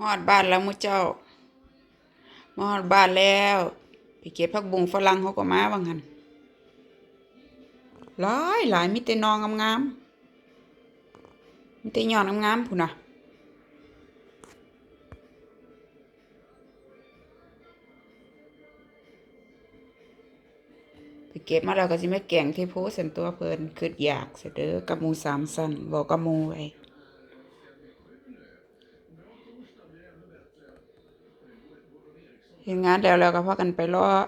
ฮอดบ้านแล้วมุเจ้ามาฮอดบ้านแล้วไปเก็บผักบุ้งฝรั่งเขาก็มาว่างั้นหลายหลายมีแต่นองงามๆมีแต่ยอดงามๆพุ่นน่ะไปเก็บมาแล้วก็สิมาแก่งเทโพสันตัวเพลินคืออยากเสเด้อกับมูสามสั้นบอกกับมูไว้ เห็นงานแล้วแล้วก็พากันไปเลาะ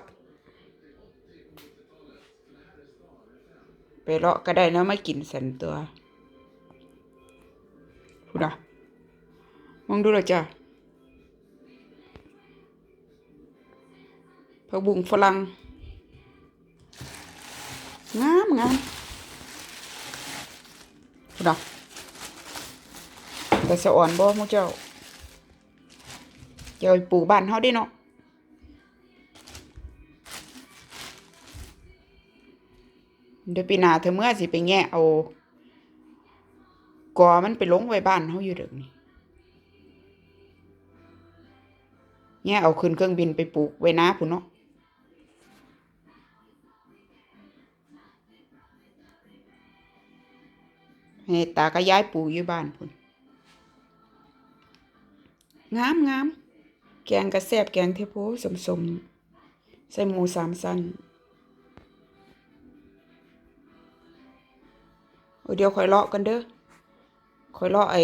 ไปเลาะก็ได้แล้วมากินสันตัวพูดอะมองดูเลยจ้ะผักบุ้งฝรั่งงามงามพูดอะแต่สะอ่อนบ่มูเจ้าเจ้าปปลูกบ้านเฮาได้เนาะ เดี๋ยวปีหน้าเธอเมื่อสิไปแงะเอากอมันไปลงไว้บ้านเฮาอยู่เด้อนี่แงะเอาขึ้นเครื่องบินไปปลูกไว้นาพุ่นเนาะให้ตาก็ย้ายปลูกอยู่บ้านพุ่นงามงามแกงกระแซบแกงเทโพสมสมใส่หมูสามสั้น เดี๋ยวค่อยเลาะกันเด้อค่อยเลาะไอ้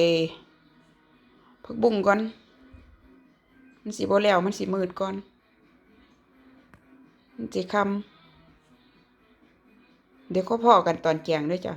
ผักบุ้งก่อน มันสิบ่แล้วมันสีมืดก่อน มันสีคำเดี๋ยวก็พอกันตอนแกงด้วยจ้ะ